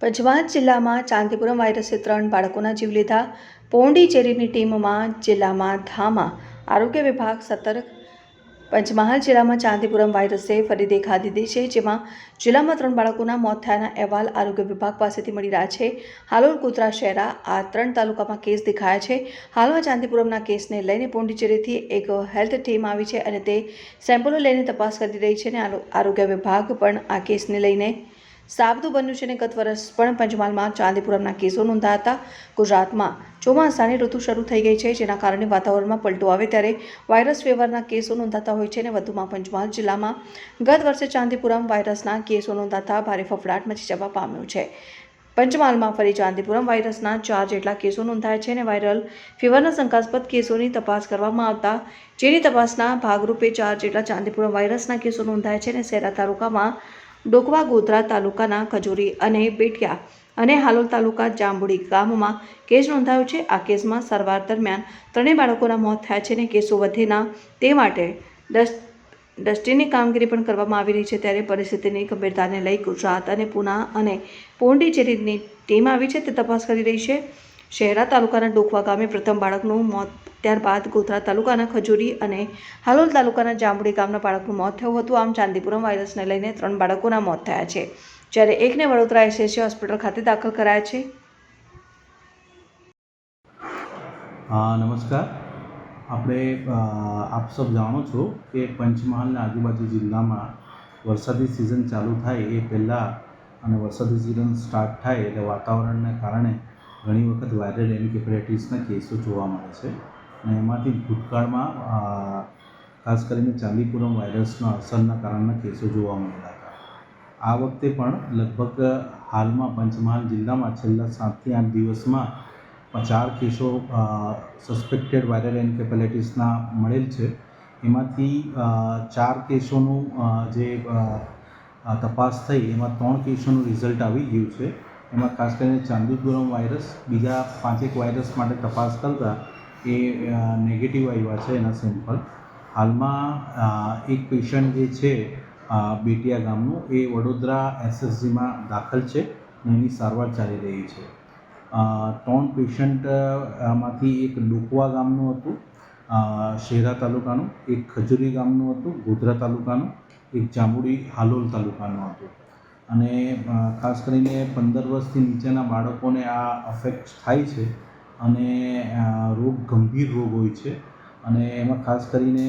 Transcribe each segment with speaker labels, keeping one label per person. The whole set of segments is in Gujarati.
Speaker 1: પંચમહાલ જિલ્લામાં ચાંદીપુરમ વાયરસે ત્રણ બાળકોના જીવ લીધા. પોંડીચેરીની ટીમમાં જિલ્લામાં ધામા. આરોગ્ય વિભાગ સતર્ક. પંચમહાલ જિલ્લામાં ચાંદીપુરમ વાયરસે ફરી દેખા દીધી છે, જેમાં જિલ્લામાં ત્રણ બાળકોના મોત થયાના અહેવાલ આરોગ્ય વિભાગ પાસેથી મળી રહ્યા છે. હાલોલ, કુતરા શહેરા આ ત્રણ તાલુકામાં કેસ દેખાયા છે. હાલમાં ચાંદીપુરમના કેસને લઈને પોંડિચેરીથી એક હેલ્થ ટીમ આવી છે અને તે સેમ્પલો લઈને તપાસ કરી રહી છે અને આરોગ્ય વિભાગ પણ આ કેસને લઈને સાબદું બન્યું છે અને ગત વર્ષ પણ પંચમહાલમાં ચાંદીપુરમના કેસો નોંધાયા હતા. ગુજરાતમાં ચોમાસાની ઋતુ શરૂ થઈ ગઈ છે, જેના કારણે વાતાવરણમાં પલટો આવે ત્યારે વાયરસ ફેવરના કેસો નોંધાતા હોય છે અને વધુમાં પંચમહાલ જિલ્લામાં ગત વર્ષે ચાંદીપુરમ વાયરસના કેસો નોંધાતા ભારે ફફડાટ મચી જવા પામ્યો છે. પંચમહાલમાં ફરી ચાંદીપુરમ વાયરસના ચાર જેટલા કેસો નોંધાયા છે અને વાયરલ ફીવરના શંકાસ્પદ કેસોની તપાસ કરવામાં આવતા જેની તપાસના ભાગરૂપે ચાર જેટલા ચાંદીપુરમ વાયરસના કેસો નોંધાયા છે અને શહેરા તાલુકામાં ડોકવા ગોધરા તાલુકાના ખજૂરી અને બેટિયા અને હાલોલ તાલુકા જાંબુડી ગામમાં કેસ નોંધાયો છે. આ કેસમાં સારવાર દરમિયાન ત્રણેય બાળકોના મોત થયા છે અને કેસો વધેના તે માટે ડસ્ટ ડસ્ટીની કામગીરી પણ કરવામાં આવી રહી છે. ત્યારે પરિસ્થિતિની ગંભીરતાને લઈ ગુજરાત અને પુના અને પોંડિચેરીની ટીમ આવી છે તે તપાસ કરી રહી છે. શહેરા તાલુકાના ડોકવા ગામે પ્રથમ બાળકનું મોત ત્યારબાદ ગોધરા તાલુકાના ખજૂરી અને હાલોલ તાલુકાના જાંબુડી ગામના બાળકનું મોત થયું હતું. આમ ચાંદીપુરમ વાયરસને લઈને ત્રણ બાળકોના મોત થયા છે. જ્યારે એકને વડોદરા એસએસસી હોસ્પિટલ ખાતે દાખલ કરાયા છે.
Speaker 2: હા, નમસ્કાર. આપણે આપ સૌ જાણો છો કે પંચમહાલના આજુબાજુ જિલ્લામાં વરસાદી સિઝન ચાલુ થાય એ પહેલાં અને વરસાદી સિઝન સ્ટાર્ટ થાય એટલે વાતાવરણને કારણે ઘણી વખત વાયરલ એન્કેફેલાઇટીસના કેસો જોવા મળે છે. અને એમાંથી ભૂતકાળમાં ખાસ કરીને ચાંદીપુરમ વાયરસના અસરના કારણના કેસો જોવા મળ્યા હતા. આ વખતે પણ લગભગ હાલમાં પંચમહાલ જિલ્લામાં છેલ્લા સાતથી આઠ દિવસમાં ચાર કેસો સસ્પેક્ટેડ વાયરલ એન્કેફેલાઇટીસના મળેલ છે. એમાંથી ચાર કેસોનું જે તપાસ થઈ, એમાં ત્રણ કેસોનું રિઝલ્ટ આવી ગયું છે. એમાં ખાસ કરીને ચાંદીપુરમ વાયરસ, બીજા પાંચેક વાયરસ માટે તપાસ કરતાં એ નેગેટિવ આવ્યા છે એના સેમ્પલ હાલમાં એક પેશન્ટ જે છે બેટિયા ગામનું, એ વડોદરા એસએસજીમાં દાખલ છે અને એની સારવાર ચાલી રહી છે. ત્રણ પેશન્ટમાંથી એક ડોકવા ગામનું હતું શેરા તાલુકાનું, એક ખજૂરી ગામનું હતું, ગોધરા તાલુકાનું, એક જાંબુડી હાલોલ તાલુકાનું હતું. અને ખાસ કરીને પંદર વર્ષથી નીચેના બાળકોને આ અફેક્ટ થાય છે અને રોગ, ગંભીર રોગ હોય છે. અને એમાં ખાસ કરીને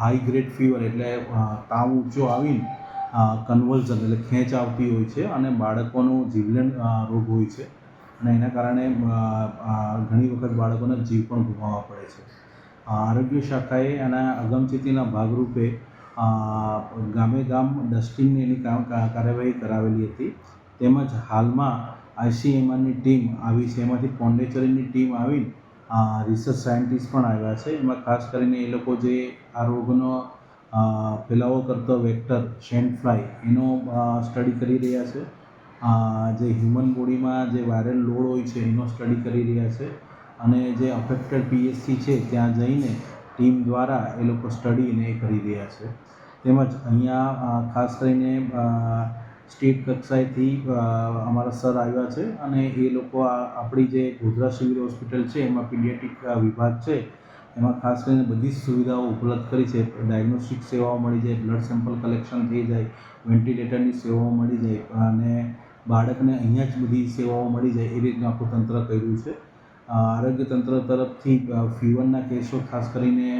Speaker 2: હાઈ ગ્રેડ ફીવર એટલે તાવ ઊંચો આવીને કન્વલ્ઝન એટલે ખેંચ આવતી હોય છે અને બાળકોનું જીવલેણ રોગ હોય છે. અને એના કારણે ઘણી વખત બાળકોના જીવ પણ ગુમાવવા પડે છે. આરોગ્ય શાખાએ આના અગમચેતીના ભાગરૂપે ગામે ગામ ડસ્ટિંગની એની કામ કાર્યવાહી કરાવેલી હતી. તેમજ હાલમાં આઈસીએમઆરની ટીમ આવી છે. એમાંથી પોંડેચેરીની ટીમ આવી રિસર્ચ સાયન્ટિસ્ટ પણ આવ્યા છે. એમાં ખાસ કરીને એ લોકો જે આ રોગનો ફેલાવો કરતો વેક્ટર શેન્ટ ફ્લાય એનો સ્ટડી કરી રહ્યા છે. જે હ્યુમન બોડીમાં જે વાયરલ લોડ હોય છે, એનો સ્ટડી કરી રહ્યા છે. અને જે અફેક્ટેડ પીએસસી છે, ત્યાં જઈને ટીમ દ્વારા એ લોકો સ્ટડીને એ કરી રહ્યા છે. તેમજ અહીંયા ખાસ કરીને સ્ટેટ કક્ષાએથી અમારા સર આવ્યા છે અને એ લોકો આ આપણી જે ગોધરા સિવિલ હોસ્પિટલ છે, એમાં પીડિયાટિક વિભાગ છે, એમાં ખાસ કરીને બધી જ સુવિધાઓ ઉપલબ્ધ કરી છે. ડાયગ્નોસ્ટિક સેવાઓ મળી જાય, બ્લડ સેમ્પલ કલેક્શન થઈ જાય, વેન્ટિલેટરની સેવાઓ મળી જાય અને બાળકને અહીંયા જ બધી સેવાઓ મળી જાય એ રીતનું આખું તંત્ર કર્યું છે. આરોગ્ય તંત્ર તરફથી ફીવરના કેસો ખાસ કરીને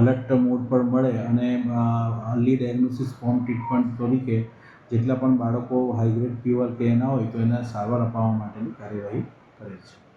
Speaker 2: અલર્ટ મોડ પર મળે અને અર્લી ડાયગ્નોસિસ ફોર્મ ટ્રીટમેન્ટ તરીકે જેટલા પણ બાળકો હાઈ ગ્રેડ ફીવર કે એના હોય તો એને સારવાર અપાવવા માટેની કાર્યવાહી કરે છે.